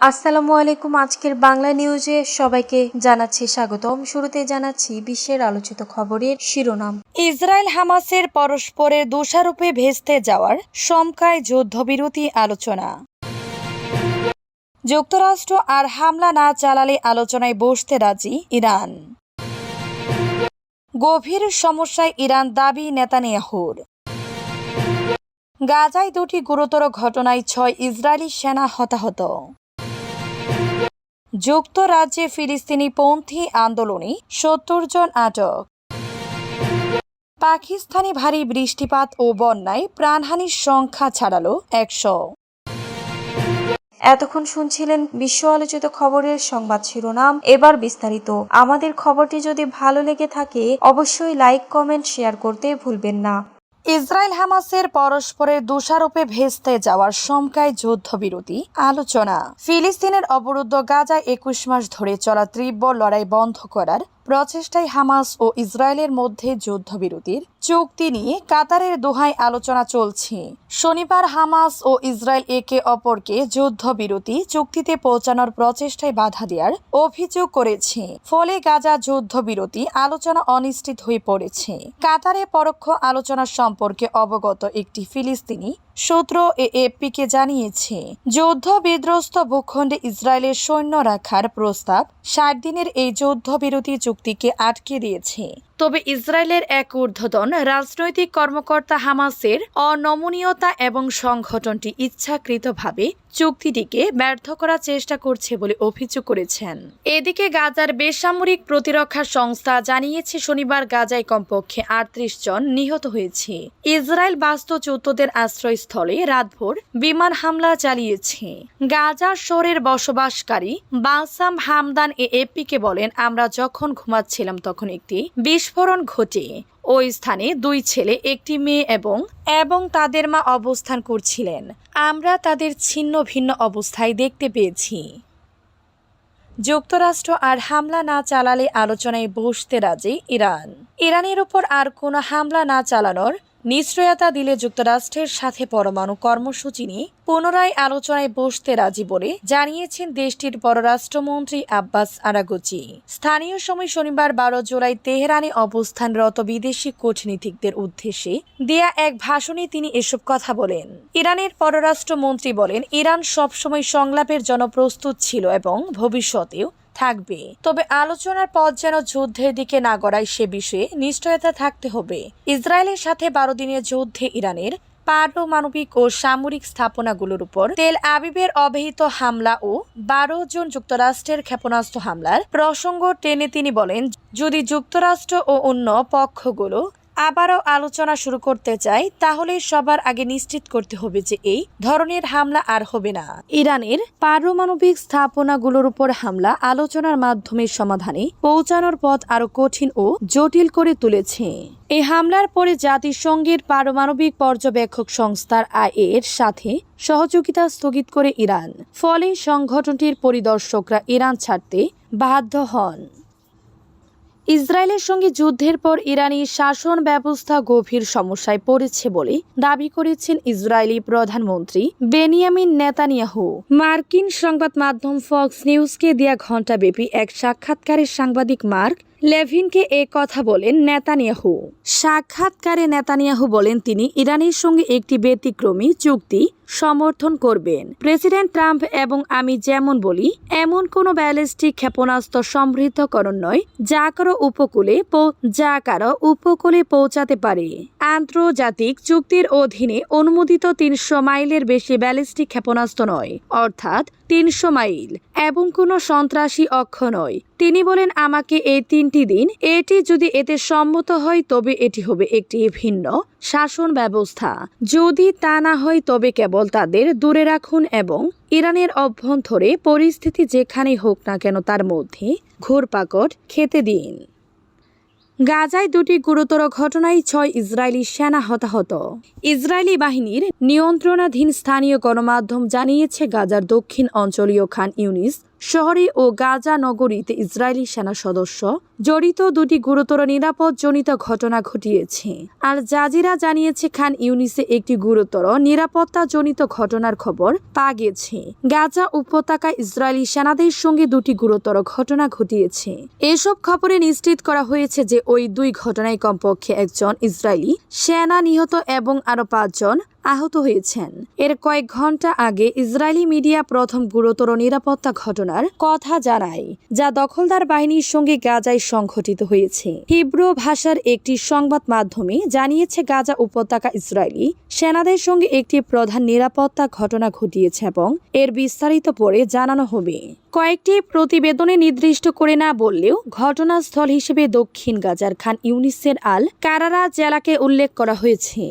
আসসালামু আলাইকুম। আজকের বাংলা নিউজে সবাইকে জানাচ্ছি স্বাগতম। শুরুতে জানাচ্ছি বিশ্বের আলোচিত খবরের শিরোনাম। ইসরায়েল হামাসের পরস্পরের দোষারোপে ভেস্তে যাওয়ার শঙ্কায় যুদ্ধবিরতি আলোচনা। যুক্তরাষ্ট্র আর হামলা না চালালে আলোচনায় বসতে রাজি ইরান। গভীর সমস্যায় ইরান দাবি নেতানিয়াহুর। গাজায় দুটি গুরুতর ঘটনায় ছয় ইসরায়েলি সেনা হতাহত। যুক্তরাজ্যে ফিলিস্তিনি পন্থী আন্দোলনে সত্তর জন আটক। পাকিস্তানি ভারী বৃষ্টিপাত ও বন্যায় প্রাণহানির সংখ্যা ছাড়ালো একশো। এতক্ষণ শুনছিলেন বিশ্ব আলোচিত খবরের সংবাদ শিরোনাম। এবার বিস্তারিত। আমাদের খবরটি যদি ভালো লেগে থাকে, অবশ্যই লাইক, কমেন্ট, শেয়ার করতে ভুলবেন না। ইসরায়েল হামাসের পরস্পরের দোষারোপে ভেস্তে যাওয়ার শঙ্কায় যুদ্ধবিরতি আলোচনা। ফিলিস্তিনের অবরুদ্ধ গাজায় একুশ মাস ধরে চলা তীব্র লড়াই বন্ধ করার প্রচেষ্টায় হামাস ও ইসরায়েলের মধ্যে যুদ্ধবিরতির চুক্তি নিয়ে কাতারের দোহায় আলোচনা চলছে। শনিবার হামাস ও ইসরায়েল একে অপরকে যুদ্ধবিরতি চুক্তিতে পৌঁছানোর প্রচেষ্টায় বাধা দেওয়ার অভিযোগ করেছে। ফলে গাজা যুদ্ধবিরতি আলোচনা অনিশ্চিত হয়ে পড়েছে। কাতারে পরোক্ষ আলোচনা সম্পর্কে অবগত একটি ফিলিস্তিনি সূত্র এএপিকে জানিয়েছে যুদ্ধ বিধ্বস্ত ভূখণ্ডে ইসরায়েলের সৈন্য রাখার প্রস্তাব ষাট দিনের এই যুদ্ধবিরতি চুক্তিকে আটকে দিয়েছে। তবে ইসরায়েলের এক ঊর্ধ্বতন রাজনৈতিক কর্মকর্তা হামাসের অনমনীয়তা এবং সংগঠনটি ইচ্ছাকৃতভাবে চুক্তিটিকে ব্যর্থ করার চেষ্টা করছে বলে অভিযোগ করেছেন। এদিকে গাজার বেসামরিক প্রতিরক্ষা সংস্থা জানিয়েছে, শনিবার গাজায় কমপক্ষে আটত্রিশ জন নিহত হয়েছে। ইসরায়েল বাস্তুচ্যুতদের আশ্রয়স্থলে রাতভর বিমান হামলা চালিয়েছে। গাজা শহরের বসবাসকারী বাসাম হামদান এ এপিকে বলেন, আমরা যখন ঘুমাচ্ছিলাম তখন একটি বিস্ফোরণ ঘটে। ওই স্থানে দুই ছেলে, একটি মেয়ে এবং এবং তাদের মা অবস্থান করছিলেন। আমরা তাদের ছিন্ন ভিন্ন অবস্থায় দেখতে পেয়েছি। যুক্তরাষ্ট্র আর হামলা না চালালে আলোচনায় বসতে রাজি ইরান। ইরানের উপর আর কোনো হামলা না চালানোর নিশ্চয়তা দিলে যুক্তরাষ্ট্রের সাথে পরমাণু কর্মসূচি নিয়ে পুনরায় আলোচনায় বসতে রাজি বলে জানিয়েছেন দেশটির পররাষ্ট্রমন্ত্রী আব্বাস আরাগুচি। স্থানীয় সময় শনিবার বারো জুলাই তেহরানে অবস্থানরত বিদেশি কূটনীতিকদের উদ্দেশ্যে দেয়া এক ভাষণে তিনি এসব কথা বলেন। ইরানের পররাষ্ট্রমন্ত্রী বলেন, ইরান সবসময় সংলাপের জন্য প্রস্তুত ছিল এবং ভবিষ্যতেও থাকবে। তবে আলোচনার পথ যেন যুদ্ধের দিকে না গড়ায় সে বিষয়ে নিশ্চয়তা থাকতে হবে। ইসরায়েলের সাথে বারো দিনের যুদ্ধে ইরানের পারমাণবিক ও সামরিক স্থাপনাগুলোর উপর তেল আবিবের অবহিত হামলা ও বারো জন যুক্তরাষ্ট্রের ক্ষেপণাস্ত্র হামলার প্রসঙ্গ টেনে তিনি বলেন, যদি যুক্তরাষ্ট্র ও অন্য পক্ষগুলো আবারও আলোচনা শুরু করতে চাই তাহলে সবার আগে নিশ্চিত করতে হবে যে এই ধরনের হামলা আর হবে না। ইরানের পারমাণবিক স্থাপনাগুলোর উপর হামলা আলোচনার মাধ্যমে সমাধানে পৌঁছানোর পথ আরও কঠিন ও জটিল করে তুলেছে। এই হামলার পরে জাতিসংঘের পারমাণবিক পর্যবেক্ষক সংস্থার আইএ এর সাথে সহযোগিতা স্থগিত করে ইরান। ফলে সংগঠনটির পরিদর্শকরা ইরান ছাড়তে বাধ্য হন। ইসরায়েলের সঙ্গে যুদ্ধের পর ইরানি শাসন ব্যবস্থা গভীর সমস্যায় পড়েছে বলে দাবি করেছেন ইসরায়েলি প্রধানমন্ত্রী বেনিয়ামিন নেতানিয়াহু। মার্কিন সংবাদ মাধ্যম ফক্স নিউজকে দেয়া ঘণ্টাব্যাপী এক সাক্ষাৎকারে সাংবাদিক মার্ক লেভিনকে এ কথা বলেন নেতানিয়াহু। সাক্ষাৎকারে নেতানিয়াহু বলেন তিনি ইরানের সঙ্গে একটি ব্যতিক্রমী চুক্তি সমর্থন করবেন। প্রেসিডেন্ট ট্রাম্প এবং আমি যেমন বলি, এমন কোনো ব্যালিস্টিক ক্ষেপণাস্ত্র সমৃদ্ধকরণ নয়, যা কারও উপকূলে যা কারও উপকূলে পৌঁছাতে পারে। আন্তর্জাতিক চুক্তির অধীনে অনুমোদিত তিনশো মাইলের বেশি ব্যালিস্টিক ক্ষেপণাস্ত্র নয়, অর্থাৎ তিনশো মাইল, এবং কোনো সন্ত্রাসী অক্ষ নয় তিনি বলেন, আমাকে এই তিনটি দিন, এটি যদি এতে সম্মত হয়, তবে এটি হবে একটি ভিন্ন শাসন ব্যবস্থা। যদি তা না হয়, তবে কেবল তাদের দূরে রাখুন এবং ইরানের অভ্যন্তরে পরিস্থিতি যেখানেই হোক না কেন, তার মধ্যে ঘুরপাকট খেতে দিন। গাজায় দুটি গুরুতর ঘটনায় ছয় ইসরায়েলি সেনা হতাহত। ইসরায়েলি বাহিনীর নিয়ন্ত্রণাধীন স্থানীয় গণমাধ্যম জানিয়েছে, গাজার দক্ষিণ অঞ্চলীয় খান ইউনিস শহরে ও গাজা নগরীতে ইসরায়েলি সেনা সদস্য জড়িত দুটি গুরুতর নিরাপদজনিত ঘটনা ঘটিয়েছে। আর জাজিরা জানিয়েছে, খান ইউনিসে একটি গুরুতর নিরাপত্তাজনিত ঘটনার খবর পা গেছে। গাজা উপত্যকায় ইসরায়েলি সেনাদের সঙ্গে দুটি গুরুতর ঘটনা ঘটিয়েছে। এসব খবরে নিশ্চিত করা হয়েছে যে, ওই দুই ঘটনায় কমপক্ষে একজন ইসরায়েলি সেনা নিহত এবং আরও পাঁচজন আহত হয়েছেন। এর কয়েক ঘণ্টা আগে ইসরায়েলি মিডিয়া প্রথম গুরুতর নিরাপত্তা ঘটনার কথা জানায়, যা দখলদার বাহিনীর সঙ্গে গাজায় সংঘটিত হয়েছে। হিব্রু ভাষার একটি সংবাদ মাধ্যমে জানিয়েছে, গাজা উপত্যকা ইসরায়েলি সেনাদের সঙ্গে একটি প্রধান নিরাপত্তা ঘটনা ঘটিয়েছে এবং এর বিস্তারিত পরে জানানো হবে। কয়েকটি প্রতিবেদনে নির্দিষ্ট করে না বললেও ঘটনাস্থল হিসেবে দক্ষিণ গাজার খান ইউনিসের আল কারারা জেলাকে উল্লেখ করা হয়েছে।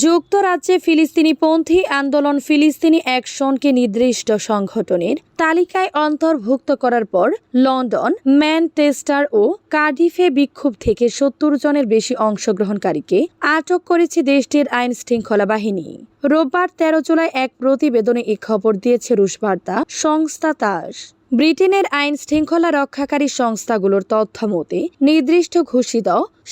যুক্তরাজ্যে ফিলিস্তিনিপন্থী আন্দোলন ফিলিস্তিনি অ্যাকশনকে নির্দিষ্ট সংগঠনের তালিকায় অন্তর্ভুক্ত করার পর লন্ডন, ম্যানচেস্টার ও কার্ডিফে বিক্ষোভ থেকে সত্তর জনের বেশি অংশগ্রহণকারীকে আটক করেছে দেশটির আইন শৃঙ্খলা বাহিনী। রোববার তেরো জুলাই এক প্রতিবেদনে এ খবর দিয়েছে রুশ বার্তা সংস্থা তাস। ব্রিটেনের আইন শৃঙ্খলা রক্ষাকারী সংস্থাগুলোর তথ্যমতে, নির্দিষ্ট ঘোষিত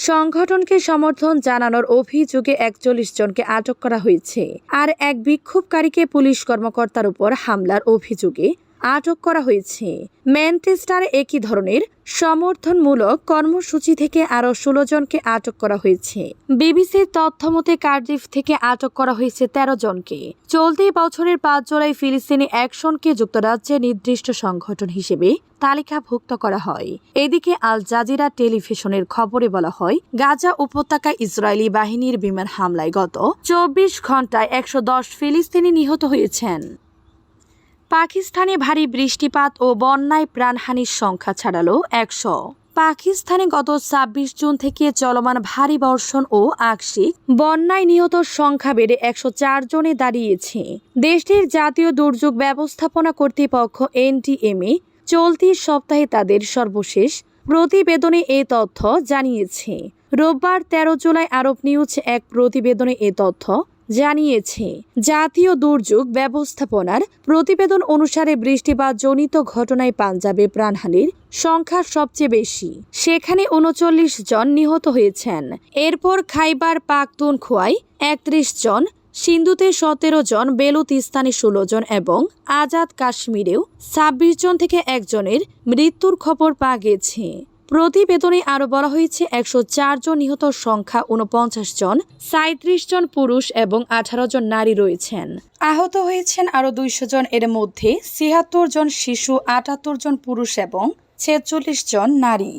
সংগঠনকে সমর্থন জানানোর অভিযোগে একচল্লিশ জনকে আটক করা হয়েছে। আর এক বিক্ষোভকারীকে পুলিশ কর্মকর্তার উপর হামলার অভিযোগে আটক করা হয়েছে। ম্যানচেস্টারে একই ধরনের সমর্থনমূলক কর্মসূচি থেকে আরও ষোলো জনকে আটক করা হয়েছে। বিবিসির তথ্য মতে, কার্ডিফ থেকে আটক করা হয়েছে তেরো জনকে। চলতি বছরের পাঁচ জুলাই ফিলিস্তিনি অ্যাকশনকে যুক্তরাজ্যের নির্দিষ্ট সংগঠন হিসেবে তালিকাভুক্ত করা হয়। এদিকে আল জাজিরা টেলিভিশনের খবরে বলা হয়, গাজা উপত্যকা ইসরায়েলি বাহিনীর বিমান হামলায় গত চব্বিশ ঘন্টায় একশো দশ ফিলিস্তিনি নিহত হয়েছেন। পাকিস্তানে ভারী বৃষ্টিপাত ও বন্যায় প্রাণহানির সংখ্যা ছাড়ালো একশো। পাকিস্তানে গত ছাব্বিশ জুন থেকে চলমান ভারী বর্ষণ ও আকস্মিক বন্যায় নিহত সংখ্যা বেড়ে একশো চার জনে দাঁড়িয়েছে। দেশটির জাতীয় দুর্যোগ ব্যবস্থাপনা কর্তৃপক্ষ এনটিএমএ চলতি সপ্তাহে তাদের সর্বশেষ প্রতিবেদনে এ তথ্য জানিয়েছে। রোববার তেরো জুলাই আরব নিউজ এক প্রতিবেদনে এ তথ্য জানিয়েছে। জাতীয় দুর্যোগ ব্যবস্থাপনার প্রতিবেদন অনুসারে বৃষ্টিপাত জনিত ঘটনায় পাঞ্জাবে প্রাণহানির সংখ্যা সবচেয়ে বেশি। সেখানে উনচল্লিশ জন নিহত হয়েছেন। এরপর খাইবার পাকতুন খোয়াই একত্রিশ জন, সিন্ধুতে সতেরো জন বেলুতিস্তানে ষোলো জন এবং আজাদ কাশ্মীরেও ছাব্বিশ জন থেকে একজনের মৃত্যুর খবর পাওয়া গেছে। প্রতিবেদনে আরও বলা হয়েছে, একশো চারজন নিহত সংখ্যা উনপঞ্চাশ জন সাঁত্রিশ জন পুরুষ এবং আঠারো জন নারী রয়েছেন। আহত হয়েছেন আরও দুইশো জন এর মধ্যে ছিয়াত্তর জন শিশু, আটাত্তর জন পুরুষ এবং ছেচল্লিশ জন নারী।